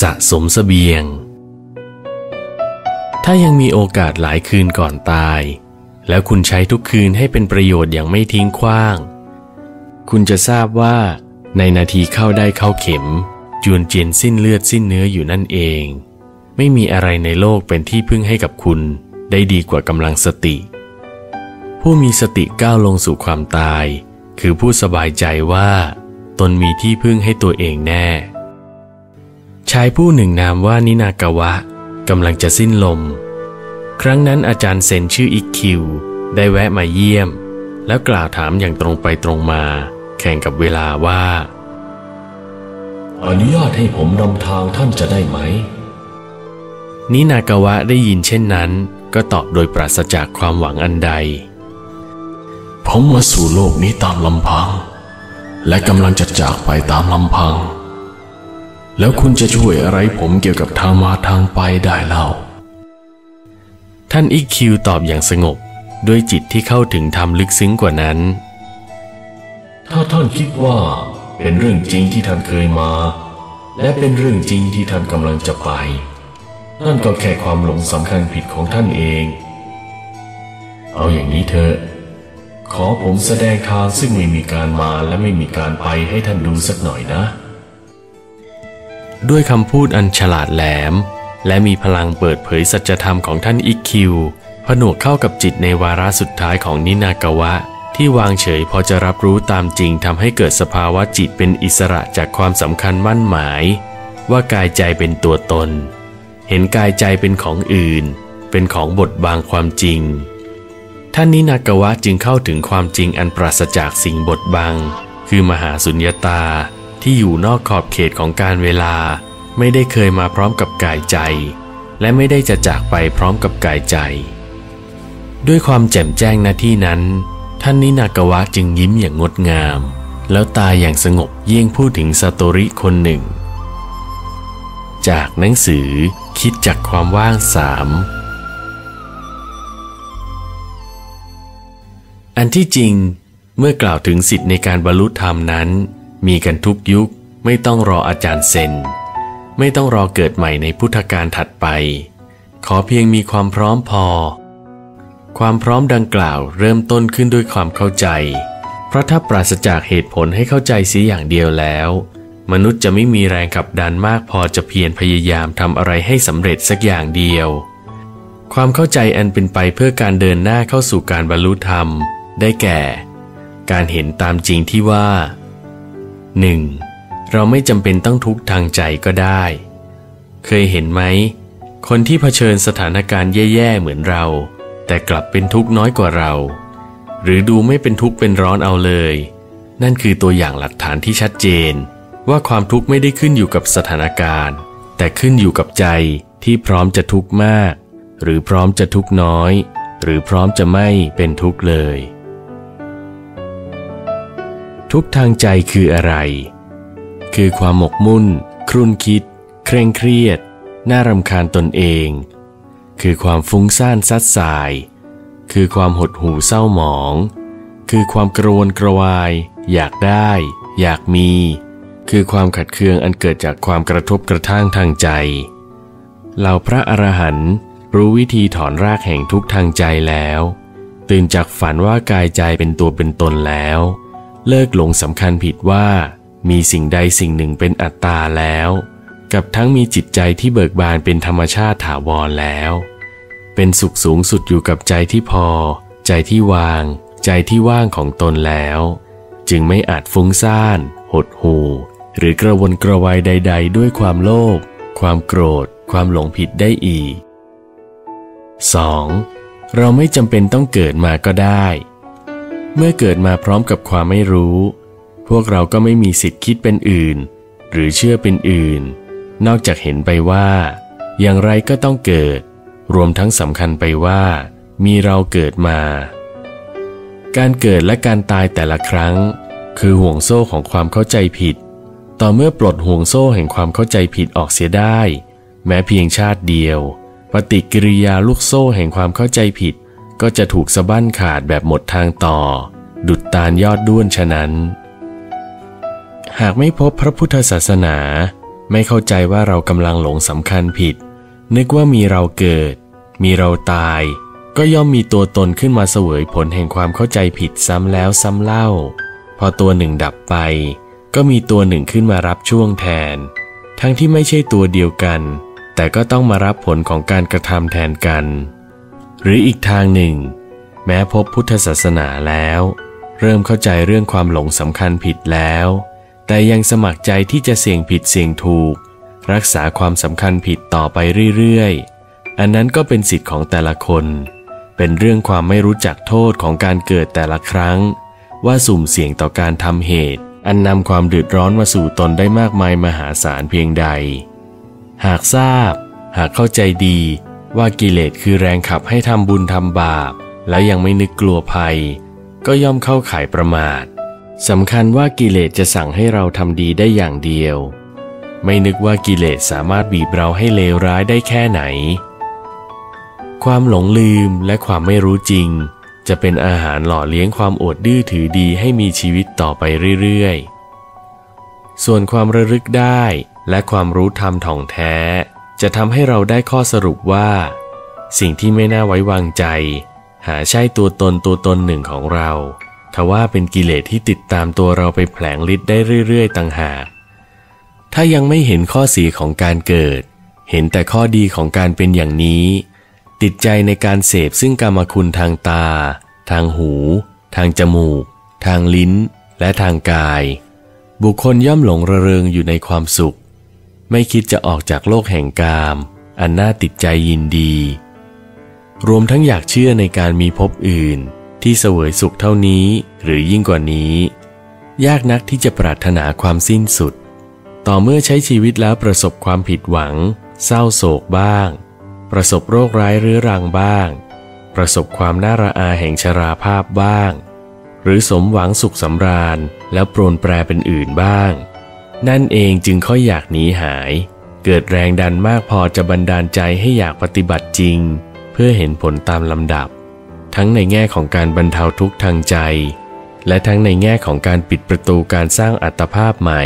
สะสมสเสบียง ถ้ายังมีโอกาสหลายคืนก่อนตาย แล้วคุณใช้ทุกคืนให้เป็นประโยชน์อย่างไม่ทิ้งขว้าง คุณจะทราบว่า ในนาทีเข้าได้เข้าเข็มจวนเจียนสิ้นเลือดสิ้นเนื้ออยู่นั่นเอง ไม่มีอะไรในโลกเป็นที่พึ่งให้กับคุณได้ดีกว่ากำลังสติ ผู้มีสติก้าวลงสู่ความตาย คือผู้สบายใจว่า ตนมีที่พึ่งให้ตัวเองแน่ ชายผู้หนึ่งนามว่านินากาวะกำลังจะสิ้นลม ครั้งนั้นอาจารย์เซนชื่ออิกคิว ได้แวะมาเยี่ยม แล้วกล่าวถามอย่างตรงไปตรงมา แข่งกับเวลาว่า อนุญาตให้ผมนำทางท่านจะได้ไหม นินากาวะได้ยินเช่นนั้น ก็ตอบโดยปราศจากความหวังอันใด ผมมาสู่โลกนี้ตามลำพัง และกำลังจะจากไปตามลำพัง แล้วคุณจะช่วยอะไรผมเกี่ยวกับทางมาทางไปได้เล่า ท่านอิคิวตอบอย่างสงบด้วยจิตที่เข้าถึงธรรมลึกซึ้งกว่านั้น ถ้าท่านคิดว่าเป็นเรื่องจริงที่ท่านเคยมา และเป็นเรื่องจริงที่ท่านกำลังจะไป นั่นก็แค่ความหลงสำคัญผิดของท่านเอง เอาอย่างนี้เถอะขอผมแสดงทางซึ่งไม่มีการมาและไม่มีการไปให้ท่านดูสักหน่อยนะ ด้วยคำพูดอันฉลาดแหลม และมีพลังเปิดเผยสัจธรรมของท่านอิคิวผนวกเข้ากับจิตในวาระสุดท้ายของนินากาวะ ที่วางเฉยพอจะรับรู้ตามจริงทำให้เกิดสภาวะจิตเป็นอิสระจากความสำคัญมั่นหมาย ว่ากายใจเป็นตัวตน เห็นกายใจเป็นของอื่น เป็นของบทบางความจริง ท่านนินากาวะจึงเข้าถึงความจริงอันปราศจากสิ่งบทบัง คือมหาสุญญตา ที่อยู่นอกขอบเขตของการเวลา ไม่ได้เคยมาพร้อมกับกายใจ และไม่ได้จะจากไปพร้อมกับกายใจ ด้วยความแจ่มแจ้งหน้าที่นั้น ท่านนินากาวะจึงยิ้มอย่างงดงาม แล้วตายอย่างสงบเยี่ยงพูดถึงซาโตริคนหนึ่ง จากหนังสือคิดจากความว่างสามอันที่จริงเมื่อกล่าวถึงสิทธิในการบรรลุธรรมนั้น มีกันทุกยุคไม่ต้องรออาจารย์เซน ไม่ต้องรอเกิดใหม่ในพุทธกาลถัดไป ขอเพียงมีความพร้อมพอ ความพร้อมดังกล่าวเริ่มต้นขึ้นด้วยความเข้าใจ เพราะถ้าปราศจากเหตุผลให้เข้าใจเสียอย่างเดียวแล้ว มนุษย์จะไม่มีแรงขับดันมากพอจะเพียรพยายามทำอะไรให้สำเร็จสักอย่างเดียว ความเข้าใจอันเป็นไปเพื่อการเดินหน้าเข้าสู่การบรรลุธรรม ได้แก่ การเห็นตามจริงที่ว่า 1. เราไม่จำเป็นต้องทุกข์ทางใจก็ได้ เคยเห็นไหม คนที่เผชิญสถานการณ์แย่ๆเหมือนเรา แต่กลับเป็นทุกข์น้อยกว่าเรา หรือดูไม่เป็นทุกข์เป็นร้อนเอาเลย นั่นคือตัวอย่างหลักฐานที่ชัดเจน ว่าความทุกข์ไม่ได้ขึ้นอยู่กับสถานการณ์ แต่ขึ้นอยู่กับใจที่พร้อมจะทุกข์มาก หรือพร้อมจะทุกข์น้อย หรือพร้อมจะไม่เป็นทุกข์เลย ทุกทางใจคืออะไร คือความหมกมุ่น ครุ่นคิด เคร่งเครียด น่ารำคาญตนเอง คือความฟุ้งซ่านซัดสาย คือความหดหู่เศร้าหมอง คือความกระวนกระวาย อยากได้ อยากมี คือความขัดเคืองอันเกิดจากความกระทบกระทั่งทางใจ เหล่าพระอรหันต์รู้วิธีถอนรากแห่งทุกทางใจแล้ว ตื่นจากฝันว่ากายใจเป็นตัวเป็นตนแล้ว เลิกหลงสำคัญผิดว่ามีสิ่งใดสิ่งหนึ่งเป็นอัตตาแล้ว กับทั้งมีจิตใจที่เบิกบานเป็นธรรมชาติถาวรแล้ว เป็นสุขสูงสุดอยู่กับใจที่พอ ใจที่วาง ใจที่ว่างของตนแล้ว จึงไม่อาจฟุ้งซ่าน หดหู่ หรือกระวนกระวายใด ๆ ด้วยความโลภความโกรธ ความหลงผิดได้อีก 2. เราไม่จำเป็นต้องเกิดมาก็ได้ เมื่อเกิดมาพร้อมกับความไม่รู้ พวกเราก็ไม่มีสิทธิ์คิดเป็นอื่น หรือเชื่อเป็นอื่น นอกจากเห็นไปว่า อย่างไรก็ต้องเกิด รวมทั้งสำคัญไปว่า มีเราเกิดมา การเกิดและการตายแต่ละครั้ง คือห่วงโซ่ของความเข้าใจผิด ต่อเมื่อปลดห่วงโซ่แห่งความเข้าใจผิดออกเสียได้ แม้เพียงชาติเดียว ปฏิกิริยาลูกโซ่แห่งความเข้าใจผิด ก็จะถูกสะบั้นขาดแบบหมดทางต่อ ดุดตาลยอดด้วนฉะนั้น หากไม่พบพระพุทธศาสนา ไม่เข้าใจว่าเรากำลังหลงสำคัญผิด นึกว่ามีเราเกิด มีเราตาย ก็ย่อมมีตัวตนขึ้นมาเสวยผลแห่งความเข้าใจผิดซ้ำแล้วซ้ำเล่า พอตัวหนึ่งดับไป ก็มีตัวหนึ่งขึ้นมารับช่วงแทน ทั้งที่ไม่ใช่ตัวเดียวกัน แต่ก็ต้องมารับผลของการกระทำแทนกัน หรืออีกทางหนึ่ง แม้พบพุทธศาสนาแล้ว เริ่มเข้าใจเรื่องความหลงสำคัญผิดแล้ว แต่ยังสมัครใจที่จะเสี่ยงผิดเสี่ยงถูก รักษาความสำคัญผิดต่อไปเรื่อยๆ อันนั้นก็เป็นสิทธิ์ของแต่ละคน เป็นเรื่องความไม่รู้จักโทษของการเกิดแต่ละครั้ง ว่าสุ่มเสี่ยงต่อการทำเหตุ อันนำความเดือดร้อนมาสู่ตนได้มากมายมหาศาลเพียงใด หากทราบ หากเข้าใจดี ว่ากิเลสคือแรงขับให้ทำบุญทำบาป แล้วยังไม่นึกกลัวภัย ก็ย่อมเข้าข่ายประมาทสำคัญว่ากิเลสจะสั่งให้เราทำดีได้อย่างเดียว ไม่นึกว่ากิเลสสามารถบีบเราให้เลวร้ายได้แค่ไหน ความหลงลืมและความไม่รู้จริง จะเป็นอาหารหล่อเลี้ยงความอดดื้อถือดีให้มีชีวิตต่อไปเรื่อยๆ ส่วนความระลึกได้และความรู้ธรรมท่องแท้ จะทำให้เราได้ข้อสรุปว่า สิ่งที่ไม่น่าไว้วางใจ หาใช่ตัวตนตัวตนหนึ่งของเราทว่าเป็นกิเลสที่ติดตามตัวเราไปแผลงฤทธิ์ได้เรื่อย ๆ ต่างหาก ถ้ายังไม่เห็นข้อเสียของการเกิด เห็นแต่ข้อดีของการเป็นอย่างนี้ ติดใจในการเสพซึ่งกรรมคุณทางตา ทางหู ทางจมูก ทางลิ้น และทางกาย บุคคลย่อมหลงระเริงอยู่ในความสุข ไม่คิดจะออกจากโลกแห่งกาม อันน่าติดใจยินดี รวมทั้งอยากเชื่อในการมีภพอื่น ที่เสวยสุขเท่านี้หรือยิ่งกว่านี้ ยากนักที่จะปรารถนาความสิ้นสุด ต่อเมื่อใช้ชีวิตแล้วประสบความผิดหวัง เศร้าโศกบ้าง ประสบโรคร้ายเรื้อรังบ้าง ประสบความน่าระอาแห่งชราภาพบ้าง หรือสมหวังสุขสำราญแล้วโปรนแปรเป็นอื่นบ้าง นั่นเองจึงค่อยอยากหนีหาย เกิดแรงดันมากพอจะบันดาลใจให้อยากปฏิบัติจริง เพื่อเห็นผลตามลำดับ ทั้งในแง่ของการบรรเทาทุกข์ทางใจ และทั้งในแง่ของการปิดประตูการสร้างอัตภาพใหม่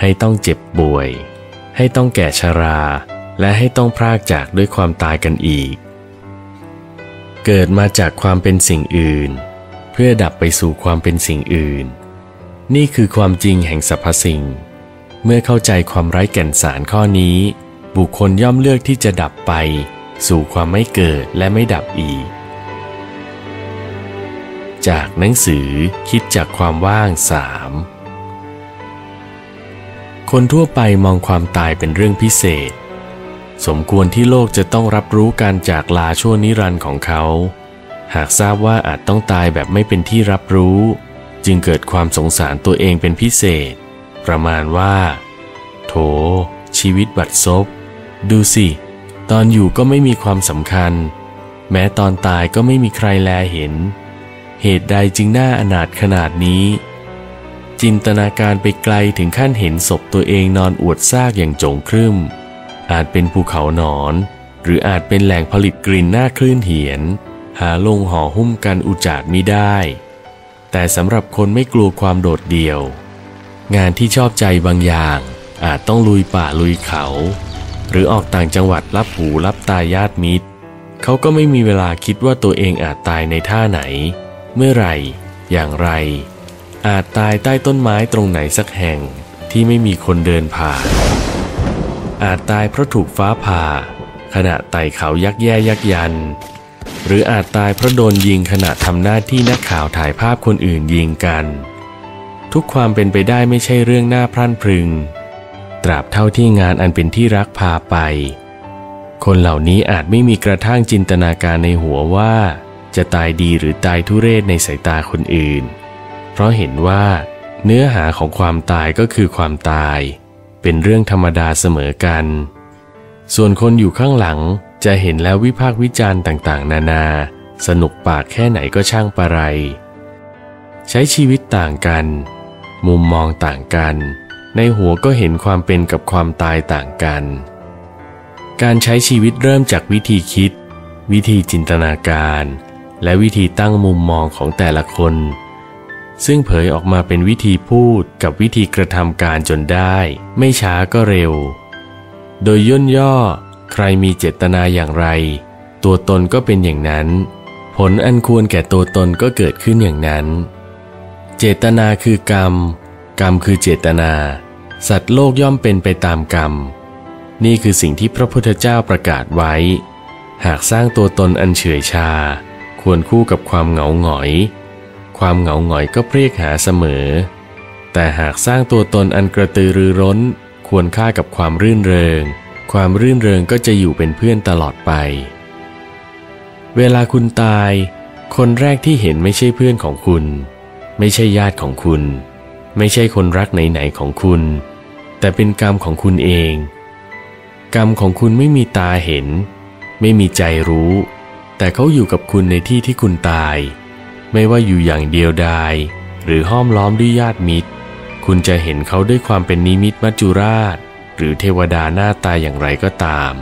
ให้ต้องเจ็บป่วย ให้ต้องแก่ชรา และให้ต้องพรากจากด้วยความตายกันอีก เกิดมาจากความเป็นสิ่งอื่น เพื่อดับไปสู่ความเป็นสิ่งอื่น นี่คือความจริงแห่งสรรพสิ่ง เมื่อเข้าใจความไร้แก่นสารข้อนี้ บุคคลย่อมเลือกที่จะดับไป สู่ความไม่เกิดและไม่ดับอีก จากหนังสือคิดจากความว่างสามคนทั่วไปมองความตายเป็นเรื่องพิเศษ สมควรที่โลกจะต้องรับรู้การจากลาชั่วนิรันดร์ของเขา หากทราบว่าอาจต้องตายแบบไม่เป็นที่รับรู้ จึงเกิดความสงสารตัวเองเป็นพิเศษ ประมาณว่า โถ ชีวิตบัดซบ ดูสิ ตอนอยู่ก็ไม่มีความสำคัญ แม้ตอนตายก็ไม่มีใครแลเห็น เหตุใดจึงน่าอนาถขนาดนี้ จินตนาการไปไกลถึงขั้นเห็นศพตัวเองนอนอวดซากอย่างจงครึ่มอาจเป็นภูเขาหนอน หรืออาจเป็นแหล่งผลิตกลิ่นหน้าคลื่นเหียน หาลงห่อหุ้มกันอุจาดมิได้ แต่สำหรับคนไม่กลัวความโดดเดี่ยว งานที่ชอบใจบางอย่าง อาจต้องลุยป่าลุยเขา หรือออกต่างจังหวัดรับหูรับตาญาติมิตร เขาก็ไม่มีเวลาคิดว่าตัวเองอาจตายในท่าไหน เมื่อไหร่ อย่างไร อาจตายใต้ต้นไม้ตรงไหนสักแห่งที่ไม่มีคนเดินผ่านอาจตายเพราะถูกฟ้าผ่า ขณะไต่เขายักแย่ยักยัน หรืออาจตายเพราะโดนยิงขณะทำหน้าที่นักข่าวถ่ายภาพคนอื่นยิงกัน ทุกความเป็นไปได้ไม่ใช่เรื่องน่าพรั่นพรึง ตราบเท่าที่งานอันเป็นที่รักพาไป คนเหล่านี้อาจไม่มีกระทั่งจินตนาการในหัวว่า จะตายดีหรือตายทุเรศในสายตาคนอื่น เพราะเห็นว่า เนื้อหาของความตายก็คือความตาย เป็นเรื่องธรรมดาเสมอกัน ส่วนคนอยู่ข้างหลังจะเห็นแล้ววิพากษ์วิจารณ์ต่างๆ นานา สนุกปากแค่ไหนก็ช่างประไรใช้ชีวิตต่างกัน มุมมองต่างกัน ในหัวก็เห็นความเป็นกับความตายต่างกัน การใช้ชีวิตเริ่มจากวิธีคิด วิธีจินตนาการ และวิธีตั้งมุมมองของแต่ละคน ซึ่งเผยออกมาเป็นวิธีพูดกับวิธีกระทำการจนได้ ไม่ช้าก็เร็ว โดยย่นย่อ ใครมีเจตนาอย่างไร ตัวตนก็เป็นอย่างนั้น ผลอันควรแก่ตัวตนก็เกิดขึ้นอย่างนั้น เจตนาคือกรรม กรรมคือเจตนา สัตว์โลกย่อมเป็นไปตามกรรม นี่คือสิ่งที่พระพุทธเจ้าประกาศไว้ หากสร้างตัวตนอันเฉื่อยชา ควรคู่กับความเหงาหงอย ความเหงาหงอยก็เพรียกหาเสมอ แต่หากสร้างตัวตนอันกระตือรือร้น ควรค่ากับความรื่นเริง ความรื่นเริงก็จะอยู่เป็นเพื่อนตลอดไป เวลาคุณตาย คนแรกที่เห็นไม่ใช่เพื่อนของคุณ ไม่ใช่ญาติของคุณ ไม่ใช่คนรักไหนๆของคุณ แต่เป็นกรรมของคุณเอง กรรมของคุณไม่มีตาเห็น ไม่มีใจรู้ แต่เขาอยู่กับคุณในที่ที่คุณตาย ไม่ว่าอยู่อย่างเดียวดายหรือห้อมล้อมด้วยญาติมิตร คุณจะเห็นเขาด้วยความเป็นนิมิตมัจจุราช หรือเทวดาหน้าตาอย่างไรก็ตาม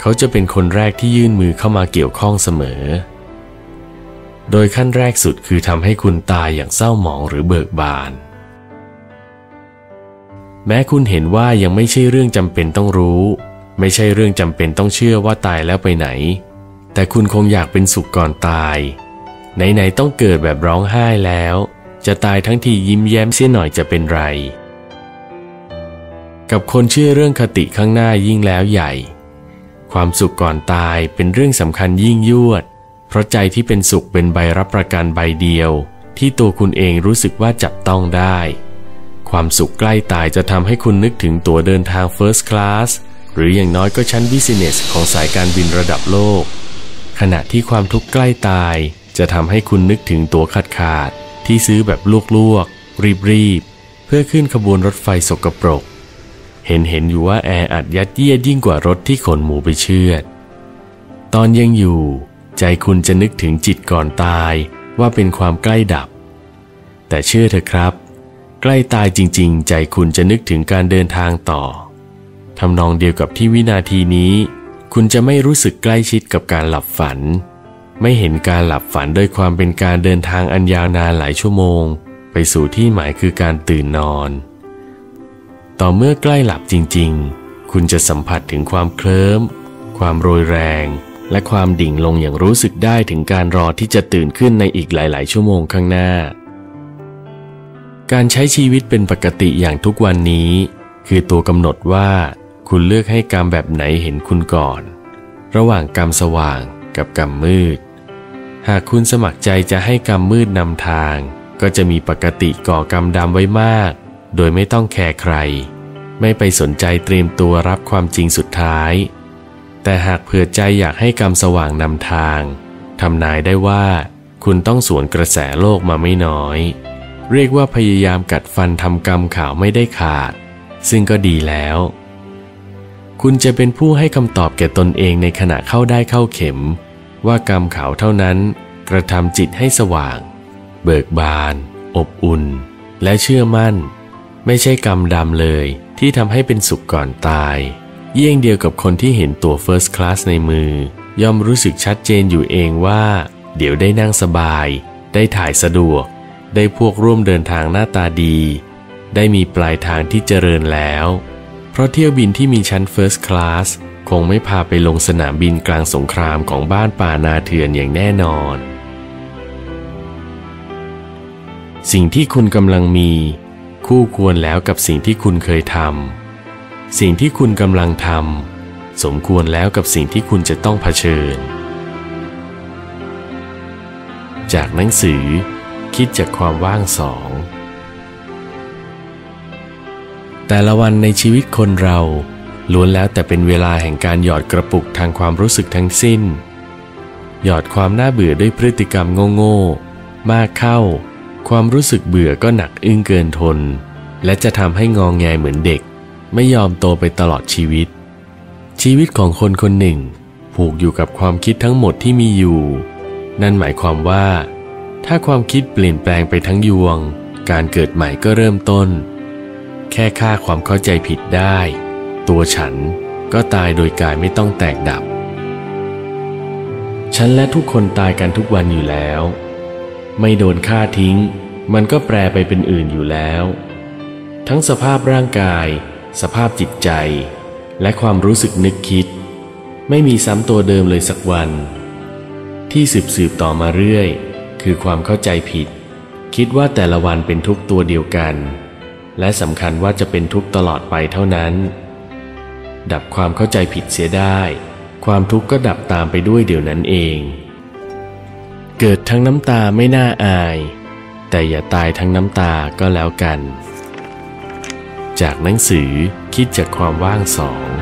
เขาจะเป็นคนแรกที่ยื่นมือเข้ามาเกี่ยวข้องเสมอ โดยขั้นแรกสุดคือทำให้คุณตายอย่างเศร้าหมองหรือเบิกบาน แม้คุณเห็นว่ายังไม่ใช่เรื่องจำเป็นต้องรู้ ไม่ใช่เรื่องจำเป็นต้องเชื่อว่าตายแล้วไปไหน แต่คุณคงอยากเป็นสุขก่อนตาย ไหนๆต้องเกิดแบบร้องไห้แล้ว จะตายทั้งทียิ้มแย้มเสียหน่อยจะเป็นไร กับคนเชื่อเรื่องคติข้างหน้ายิ่งแล้วใหญ่ ความสุขก่อนตายเป็นเรื่องสำคัญยิ่งยวด เพราะใจที่เป็นสุขเป็นใบรับประกันใบเดียว ที่ตัวคุณเองรู้สึกว่าจับต้องได้ ความสุขใกล้ตายจะทำให้คุณนึกถึงตั๋วเดินทาง First Class หรืออย่างน้อยก็ชั้น Business ของสายการบินระดับโลก ขณะที่ความทุกข์ใกล้ตาย จะทำให้คุณนึกถึงตั๋วขาดขาดที่ซื้อแบบลวกๆรีบๆ เพื่อขึ้นขบวนรถไฟสกปรก เห็นเห็นอยู่ว่าแออัดยัดเยียดยิ่งกว่ารถที่ขนหมูไปเชือด ตอนยังอยู่ ใจคุณจะนึกถึงจิตก่อนตายว่าเป็นความใกล้ดับ แต่เชื่อเถอะครับ ใกล้ตายจริงๆ ใจคุณจะนึกถึงการเดินทางต่อทำนองเดียวกับที่วินาทีนี้ คุณจะไม่รู้สึกใกล้ชิดกับการหลับฝัน ไม่เห็นการหลับฝันโดยความเป็นการเดินทางอันยาวนานหลายชั่วโมง ไปสู่ที่หมายคือการตื่นนอน ต่อเมื่อใกล้หลับจริงๆ คุณจะสัมผัสถึงความเคลิ้มความโรยแรง และความดิ่งลงอย่างรู้สึกได้ถึงการรอที่จะตื่นขึ้นในอีกหลาย ๆ ชั่วโมงข้างหน้า การใช้ชีวิตเป็นปกติอย่างทุกวันนี้ คือตัวกำหนดว่าคุณเลือกให้กรรมแบบไหนเห็นคุณก่อน ระหว่างกรรมสว่างกับกรรมมืด หากคุณสมัครใจจะให้กรรมมืดนำทาง ก็จะมีปกติก่อกรรมดำไว้มาก โดยไม่ต้องแคร์ใคร ไม่ไปสนใจเตรียมตัวรับความจริงสุดท้าย แต่หากเผื่อใจอยากให้กรรมสว่างนำทางทำนายได้ว่า คุณต้องสวนกระแสโลกมาไม่น้อย เรียกว่าพยายามกัดฟันทำกรรมข่าวไม่ได้ขาด ซึ่งก็ดีแล้ว คุณจะเป็นผู้ให้คำตอบแก่ตนเองในขณะเข้าได้เข้าเข็ม ว่ากรรมขาวเท่านั้น กระทำจิตให้สว่าง เบิกบาน อบอุ่น และเชื่อมั่น ไม่ใช่กรรมดำเลยที่ทำให้เป็นสุขก่อนตาย เยี่ยงเดียวกับคนที่เห็นตัว First Class ในมือ ย่อมรู้สึกชัดเจนอยู่เองว่า เดี๋ยวได้นั่งสบาย ได้ถ่ายสะดวก ได้พวกร่วมเดินทางหน้าตาดี ได้มีปลายทางที่เจริญแล้ว เพราะเที่ยวบินที่มีชั้น First Class คงไม่พาไปลงสนามบินกลางสงครามของบ้านป่านาเถื่อนอย่างแน่นอน สิ่งที่คุณกำลังมี คู่ควรแล้วกับสิ่งที่คุณเคยทำ สิ่งที่คุณกำลังทำสมควรแล้วกับสิ่งที่คุณจะต้องเผชิญ จากหนังสือ คิดจากความว่างสอง แต่ละวันในชีวิตคนเราล้วนแล้วแต่เป็นเวลาแห่งการหยอดกระปุกทางความรู้สึกทั้งสิ้น หยอดความน่าเบื่อด้วยพฤติกรรมโง่ๆมากเข้า ความรู้สึกเบื่อก็หนักอึ้งเกินทน และจะทำให้งองแงเหมือนเด็ก ไม่ยอมโตไปตลอดชีวิต ชีวิตของคนคนหนึ่ง ผูกอยู่กับความคิดทั้งหมดที่มีอยู่ นั่นหมายความว่า ถ้าความคิดเปลี่ยนแปลงไปทั้งยวง การเกิดใหม่ก็เริ่มต้น แค่ค่าความเข้าใจผิดได้ ตัวฉันก็ตายโดยกายไม่ต้องแตกดับ ฉันและทุกคนตายกันทุกวันอยู่แล้ว ไม่โดนฆ่าทิ้ง มันก็แปรไปเป็นอื่นอยู่แล้ว ทั้งสภาพร่างกาย สภาพจิตใจ และความรู้สึกนึกคิด ไม่มีซ้ำตัวเดิมเลยสักวัน ที่สืบสืบต่อมาเรื่อย คือความเข้าใจผิด คิดว่าแต่ละวันเป็นทุกตัวเดียวกัน และสำคัญว่าจะเป็นทุกตลอดไปเท่านั้น ดับความเข้าใจผิดเสียได้ ความทุกข์ก็ดับตามไปด้วยเดี๋ยวนั้นเอง เกิดทั้งน้ำตาไม่น่าอาย แต่อย่าตายทั้งน้ำตาก็แล้วกัน จากหนังสือคิดจากความว่างสอง